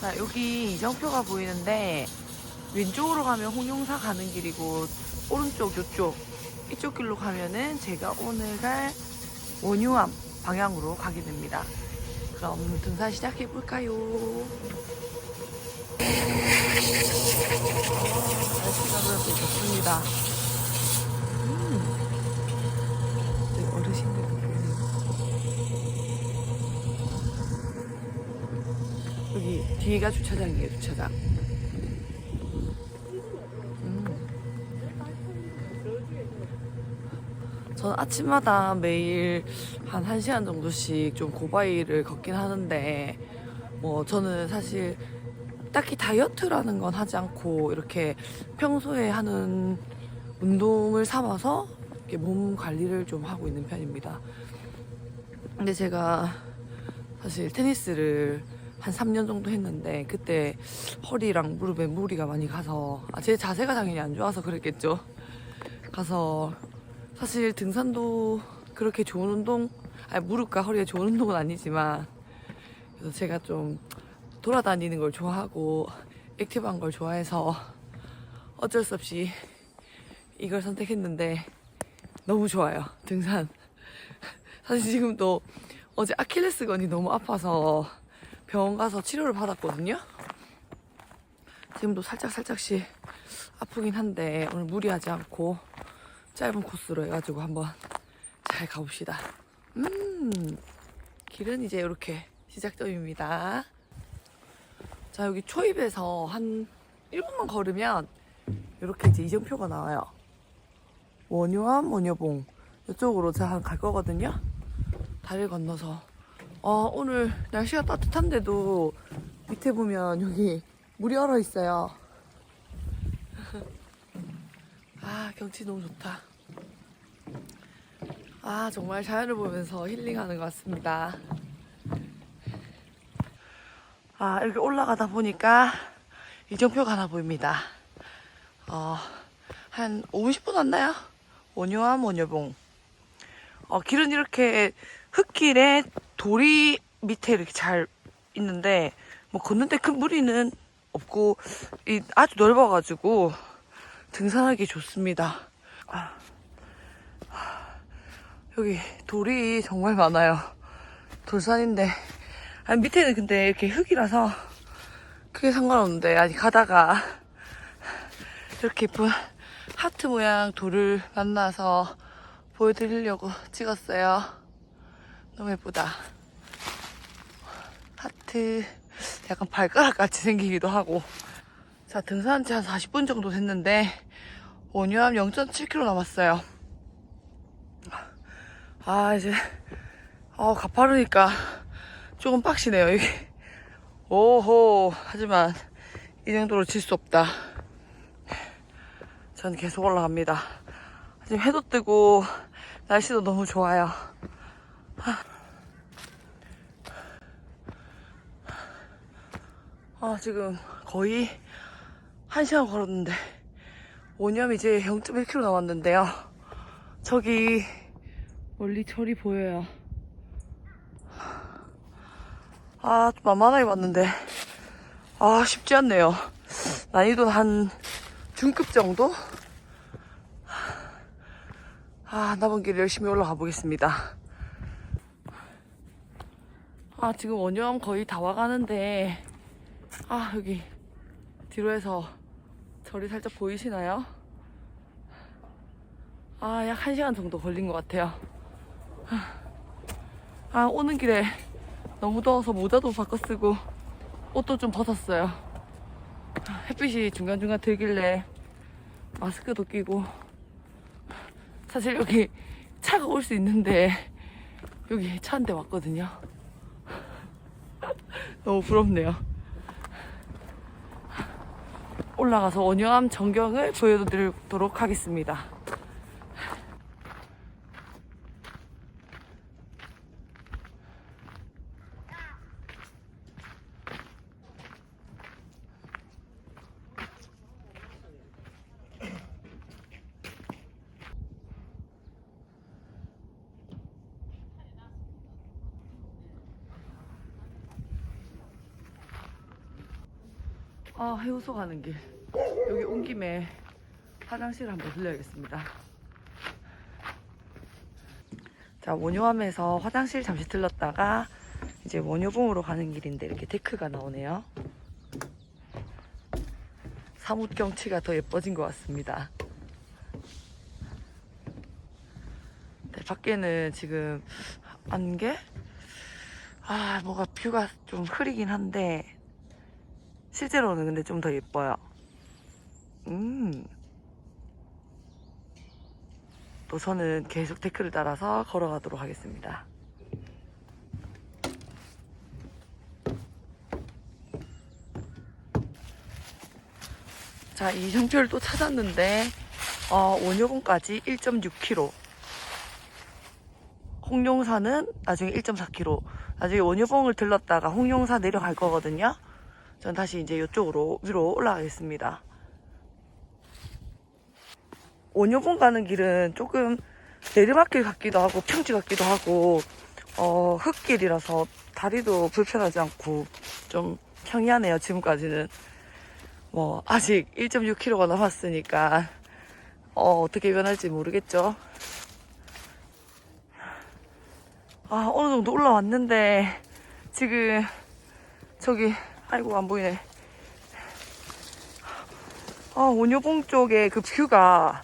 자, 여기 이정표가 보이는데 왼쪽으로 가면 홍용사 가는 길이고 오른쪽 이쪽 이쪽 길로 가면은 제가 오늘 갈 원유암 방향으로 가게 됩니다. 그럼 등산 시작해 볼까요? 날씨가 그래도 좋습니다. 음, 저기 어르신들도 계세요. 여기 뒤가 주차장이에요, 주차장. 저는 아침마다 매일 한 1시간 정도씩 좀 고바위를 걷긴 하는데 뭐 저는 사실 딱히 다이어트라는 건 하지 않고 이렇게 평소에 하는 운동을 삼아서 이렇게 몸 관리를 좀 하고 있는 편입니다. 근데 제가 사실 테니스를 한 3년 정도 했는데 그때 허리랑 무릎에 무리가 많이 가서 아, 제 자세가 당연히 안 좋아서 그랬겠죠. 가서 사실 등산도 그렇게 좋은 운동, 아니 무릎과 허리에 좋은 운동은 아니지만 그래서 제가 좀 돌아다니는 걸 좋아하고 액티브한 걸 좋아해서 어쩔 수 없이 이걸 선택했는데 너무 좋아요 등산. 사실 지금도 어제 아킬레스건이 너무 아파서 병원 가서 치료를 받았거든요. 지금도 살짝 살짝씩 아프긴 한데 오늘 무리하지 않고 짧은 코스로 해가지고 한번 잘 가봅시다. 음, 길은 이제 이렇게 시작점입니다. 자, 여기 초입에서 한 1분만 걸으면 이렇게 이제 이정표가 나와요. 원효암, 원효봉. 이쪽으로 제가 갈 거거든요. 다리를 건너서. 어, 오늘 날씨가 따뜻한데도 밑에 보면 여기 물이 얼어 있어요. 아, 경치 너무 좋다. 아, 정말 자연을 보면서 힐링하는 것 같습니다. 아, 이렇게 올라가다 보니까 이정표가 하나 보입니다. 어, 한 5, 0분 왔나요? 원효암, 원효봉. 어, 길은 이렇게 흙길에 돌이 밑에 이렇게 잘 있는데, 뭐 걷는데 큰 무리는 없고, 이 아주 넓어가지고, 등산하기 좋습니다. 아, 여기 돌이 정말 많아요. 돌산인데, 아니, 밑에는 근데 이렇게 흙이라서 크게 상관없는데, 아니, 가다가 이렇게 예쁜 하트 모양 돌을 만나서 보여드리려고 찍었어요. 너무 예쁘다. 하트, 약간 발가락 같이 생기기도 하고. 자, 등산한 지 한 40분 정도 됐는데, 원유암 0.7km 남았어요. 아, 이제, 어, 가파르니까 조금 빡시네요, 이게. 오호, 하지만, 이 정도로 질 수 없다. 전 계속 올라갑니다. 지금 해도 뜨고, 날씨도 너무 좋아요. 아, 지금 거의 1시간 걸었는데, 오념 이제 0.1km 남았는데요. 저기, 멀리 절이 보여요. 아, 좀 만만하게 봤는데, 아, 쉽지 않네요. 난이도는 한 중급 정도? 아, 남은 길 열심히 올라가 보겠습니다. 아, 지금 원효암 거의 다 와가는데, 아, 여기 뒤로 해서 절이 살짝 보이시나요? 아, 약 1시간 정도 걸린 것 같아요. 아, 오는 길에 너무 더워서 모자도 바꿔 쓰고 옷도 좀 벗었어요. 햇빛이 중간중간 들길래 마스크도 끼고 사실 여기 차가 올 수 있는데 여기 차 한 대 왔거든요. 너무 부럽네요. 올라가서 원효암 전경을 보여드리도록 하겠습니다. 아 해우소 가는 길. 여기 온 김에 화장실 한번 들려야겠습니다. 자 원효함에서 화장실 잠시 들렀다가 이제 원효봉으로 가는 길인데 이렇게 데크가 나오네요. 사뭇 경치가 더 예뻐진 것 같습니다. 네, 밖에는 지금 안개? 아 뭐가 뷰가 좀 흐리긴 한데 실제로는 근데 좀 더 예뻐요. 음. 또 저는 계속 데크를 따라서 걸어가도록 하겠습니다. 자, 이 형표를 또 찾았는데, 어, 원효봉까지 1.6km. 홍룡사는 나중에 1.4km. 나중에 원효봉을 들렀다가 홍룡사 내려갈 거거든요. 전 다시 이제 이쪽으로 위로 올라가겠습니다. 원효봉 가는 길은 조금 내리막길 같기도 하고 평지 같기도 하고 어, 흙길이라서 다리도 불편하지 않고 좀 평이하네요 지금까지는 뭐 아직 1.6km가 남았으니까 어, 어떻게 변할지 모르겠죠 아 어느 정도 올라왔는데 지금 저기 아이고 안 보이네. 아 원효봉 쪽에 그 뷰가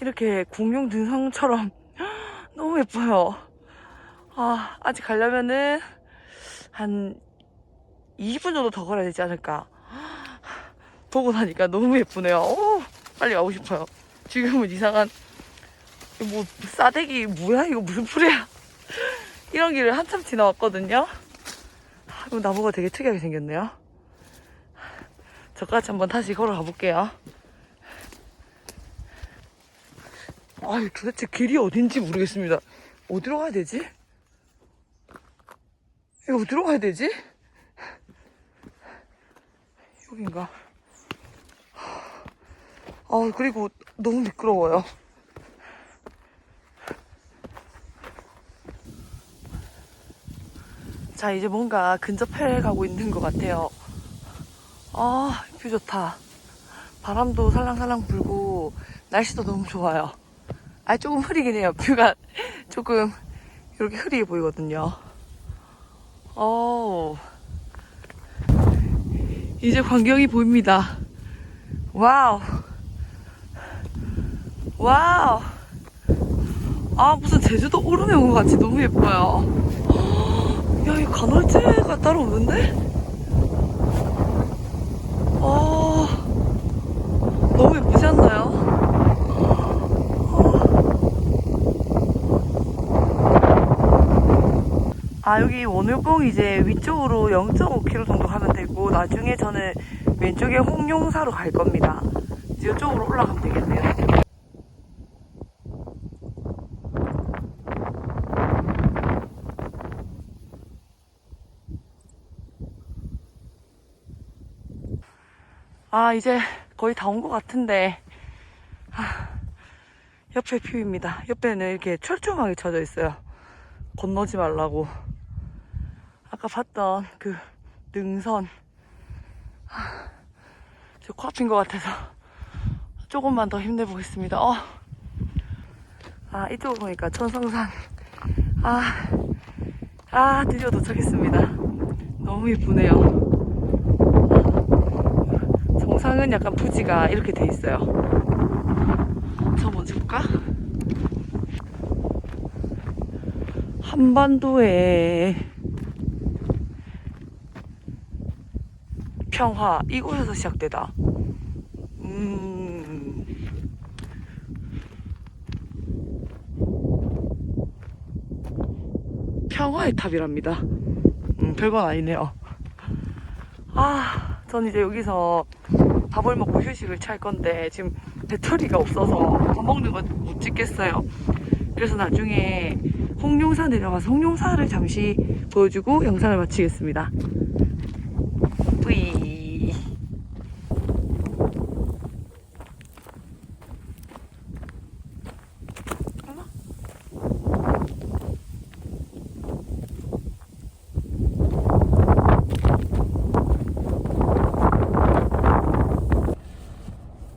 이렇게 공룡 등성처럼 너무 예뻐요. 아 아직 가려면은 한 20분 정도 더 걸어야 되지 않을까. 보고 나니까 너무 예쁘네요. 오, 빨리 가고 싶어요. 지금은 이상한 뭐 싸대기 뭐야 이거 무슨 풀이야. 이런 길을 한참 지나왔거든요. 이거 나무가 되게 특이하게 생겼네요. 저까지 한번 다시 걸어가 볼게요. 아, 도대체 길이 어딘지 모르겠습니다. 어디로 가야 되지? 이거 어디로 가야 되지? 여긴가? 아, 그리고 너무 미끄러워요. 자, 이제 뭔가 근접해 가고 있는 것 같아요. 아, 뷰 좋다. 바람도 살랑살랑 불고, 날씨도 너무 좋아요. 아, 조금 흐리긴 해요. 뷰가 조금 이렇게 흐리게 보이거든요. 어 이제 광경이 보입니다. 와우. 와우. 아, 무슨 제주도 오름에 온 것 같이 너무 예뻐요. 야, 이 간헐제가 따로 없는데? 아, 너무 예쁘지 않나요? 아, 여기 원효봉 이제 위쪽으로 0.5km 정도 가면 되고, 나중에 저는 왼쪽에 홍룡사로 갈 겁니다. 이쪽으로 올라가면 되겠네요. 아, 이제 거의 다 온 것 같은데, 아, 옆에 뷰입니다. 옆에는 이렇게 철쭉하게 쳐져 있어요. 건너지 말라고. 아까 봤던 그 능선. 아, 저 코앞인 것 같아서 조금만 더 힘내보겠습니다. 어. 아, 이쪽으로 보니까 천성산. 아, 아, 드디어 도착했습니다. 너무 예쁘네요. 정상은 약간 부지가 이렇게 돼 있어요. 저 먼저 볼까? 한반도의 평화 이곳에서 시작되다. 음. 평화의 탑이랍니다. 음, 별건 아니네요. 아, 전 이제 여기서 밥을 먹고 휴식을 찰 건데 지금 배터리가 없어서 밥 먹는 거 못 찍겠어요. 그래서 나중에 홍룡사 내려가서 홍룡사를 잠시 보여주고 영상을 마치겠습니다. 뿌이.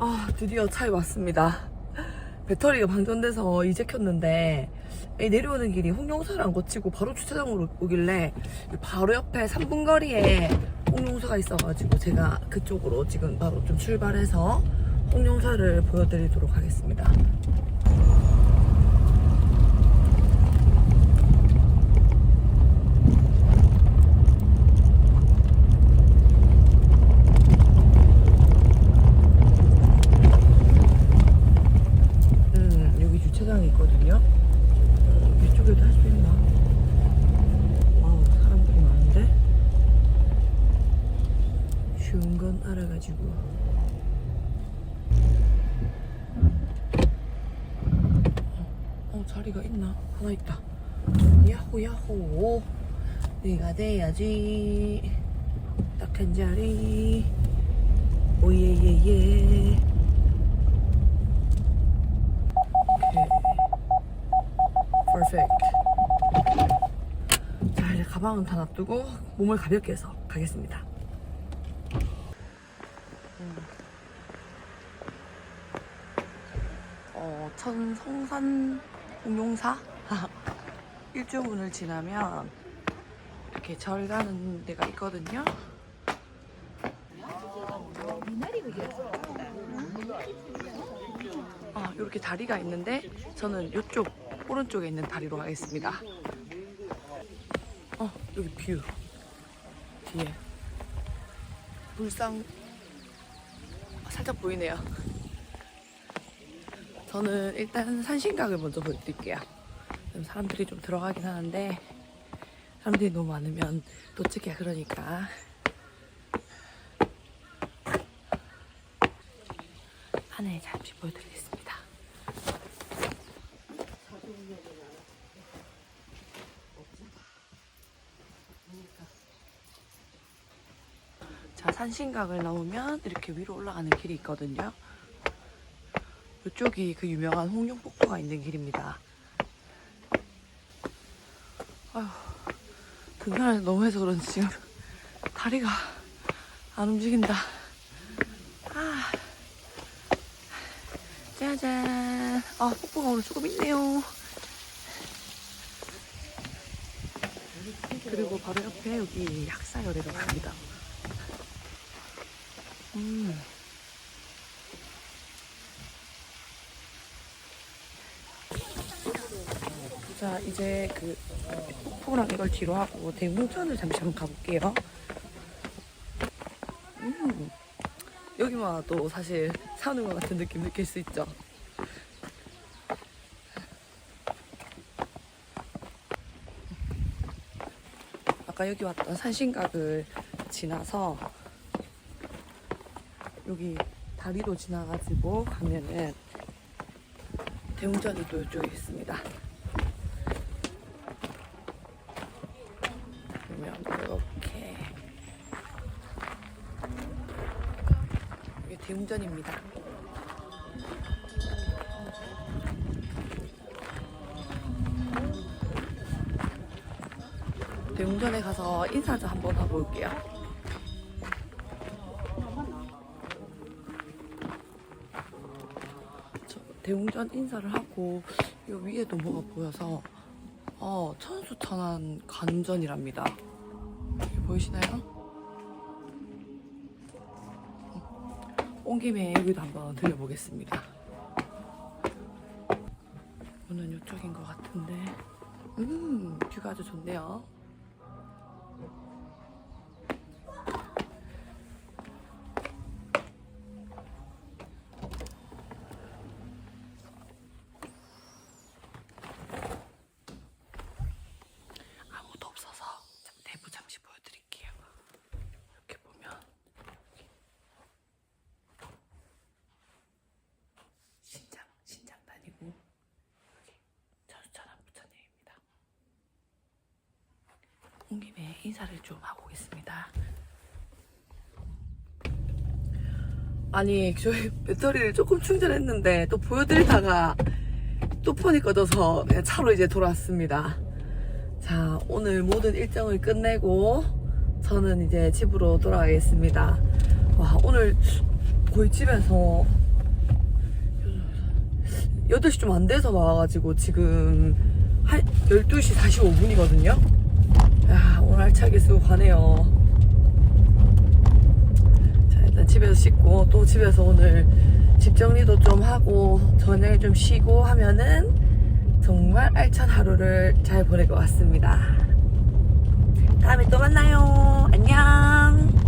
어머. 드디어 차에 왔습니다. 배터리가 방전돼서 이제 켰는데 이 내려오는 길이 홍용사를 안 거치고 바로 주차장으로 오길래 바로 옆에 3분 거리에 홍용사가 있어가지고 제가 그쪽으로 지금 바로 좀 출발해서 홍용사를 보여드리도록 하겠습니다. 음, 여기 주차장이 있거든요. 어, 이쪽에도 할 수 있나? 와우, 사람들이 많은데? 쉬운 건 알아가지고. 어, 어, 자리가 있나? 하나 있다. 야호, 야호. 내가 돼야지. 딱한 자리. 오예예예. Perfect. 자, 이제 가방은 다 놔두고 몸을 가볍게 해서 가겠습니다. 어, 천성산 공용사 일주문을 지나면 이렇게 절 가는 데가 있거든요. 아, 이렇게 다리가 있는데 저는 이쪽 오른쪽에 있는 다리로 가겠습니다. 어, 여기 뷰. 뒤에. 불상 살짝 보이네요. 저는 일단 산신각을 먼저 보여드릴게요. 사람들이 좀 들어가긴 하는데 사람들이 너무 많으면 또 찍기가 그러니까 안에 잠시 보여드리겠습니다. 자, 산신각을 넘으면 이렇게 위로 올라가는 길이 있거든요. 이쪽이 그 유명한 홍룡폭포가 있는 길입니다. 아휴, 등산을 너무 해서 그런지 지금 다리가 안 움직인다. 아, 짜잔. 아, 폭포가 오늘 조금 있네요. 그리고 바로 옆에 여기 약사열애가 있습니다. 음. 자, 이제 그 폭포랑 이걸 뒤로 하고 대웅천을 잠시 한번 가볼게요. 음. 여기만 와도 사실 사는 것 같은 느낌 느낄 수 있죠. 아까 여기 왔던 산신각을 지나서 여기 다리로 지나가지고 가면은 대웅전이 또 이쪽에 있습니다. 대웅전입니다. 대웅전에 가서 인사 좀 한번 하고 올게요. 저 대웅전 인사를 하고 이 위에도 뭐가 보여서 어 천수천안 간전이랍니다. 보이시나요? 온 김에 여기도 한번 들려보겠습니다. 오늘 이쪽인 것 같은데 음 뷰가 아주 좋네요. 아무도 없어서 자, 내부 잠시 보여드릴게요. 이렇게 보면 신장 신장 다니고 여기 천수천안 부처님입니다. 온 인사를 좀 하고 오겠습니다. 아니 저희 배터리를 조금 충전했는데 또 보여드리다가 또 폰이 꺼져서 그냥 차로 이제 돌아왔습니다. 자, 오늘 모든 일정을 끝내고 저는 이제 집으로 돌아가겠습니다. 와, 오늘 거의 집에서 8시 좀 안 돼서 나와가지고 지금 한 12시 45분이거든요. 야, 오늘 알차게 쓰고 가네요. 자, 일단 집에서 씻고 또 집에서 오늘 집 정리도 좀 하고 저녁에 좀 쉬고 하면은 정말 알찬 하루를 잘 보낼 것 같습니다. 다음에 또 만나요. 안녕.